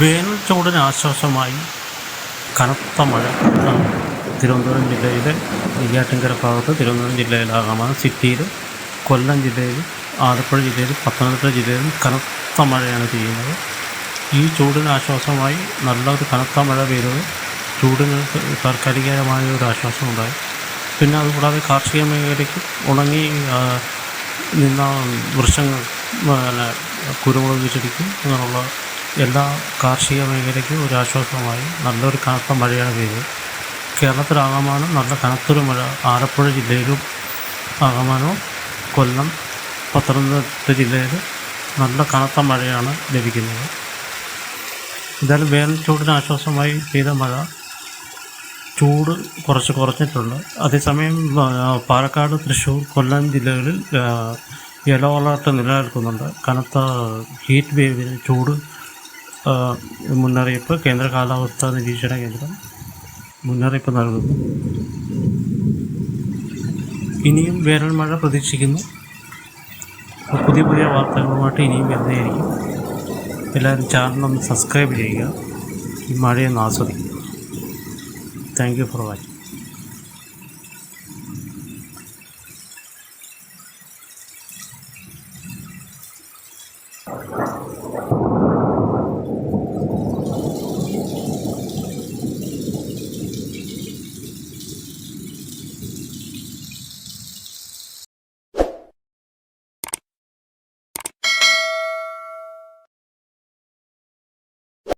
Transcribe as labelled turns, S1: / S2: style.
S1: വേനൽ ചൂടിന് ആശ്വാസമായി കനത്ത മഴ തിരുവനന്തപുരം ജില്ലയിലെ നെയ്യാറ്റിൻകര ഭാഗത്ത് തിരുവനന്തപുരം ജില്ലയിലാകാമാണ് സിറ്റിയിൽ കൊല്ലം ജില്ലയിൽ ആലപ്പുഴ ജില്ലയിൽ പത്തനംതിട്ട ജില്ലയിലും കനത്ത മഴയാണ് ചെയ്യുന്നത്. ഈ ചൂടിന് ആശ്വാസമായി നല്ലൊരു കനത്ത മഴ പെയ്തത് ചൂടിന് താൽക്കാലികമായ ഒരു ആശ്വാസം ഉണ്ടായി. പിന്നെ അതുകൂടാതെ കാർഷിക മേഖലയ്ക്ക് ഉണങ്ങി നിന്ന വൃക്ഷങ്ങൾ പിന്നെ കുരുമുളക് ചെടിക്കും അങ്ങനെയുള്ള എല്ലാ കാർഷിക മേഖലയ്ക്കും ഒരു ആശ്വാസമായി നല്ലൊരു കനത്ത മഴയാണ് പെയ്തത്. കേരളത്തിലാകമാനം നല്ല കനത്തൊരു മഴ ആലപ്പുഴ ജില്ലയിലും ആകമാനവും കൊല്ലം പത്തനംതിട്ട ജില്ലയിൽ നല്ല കനത്ത മഴയാണ് ലഭിക്കുന്നത്. എന്തായാലും വേനൽ ചൂടിന് ആശ്വാസമായി പെയ്ത മഴ ചൂട് കുറച്ച് കുറച്ചിട്ടുണ്ട് അതേസമയം പാലക്കാട് തൃശ്ശൂർ കൊല്ലം ജില്ലകളിൽ യെല്ലോ അലർട്ട് നിലനിൽക്കുന്നുണ്ട്. കനത്ത ഹീറ്റ് വേവിന് ചൂട് മുന്നറിയിപ്പ് കേന്ദ്ര കാലാവസ്ഥാ നിരീക്ഷണ കേന്ദ്രം മുന്നറിയിപ്പ് നൽകുന്നു. ഇനിയും വേനൽ മഴ പ്രതീക്ഷിക്കുന്നു. പുതിയ പുതിയ വാർത്തകളുമായിട്ട് ഇനിയും വരുന്നതായിരിക്കും. എല്ലാവരും ഒന്ന് സബ്സ്ക്രൈബ് ചെയ്യുക. ഈ മഴയൊന്ന് ആസ്വദിക്കുക. Thank you for watching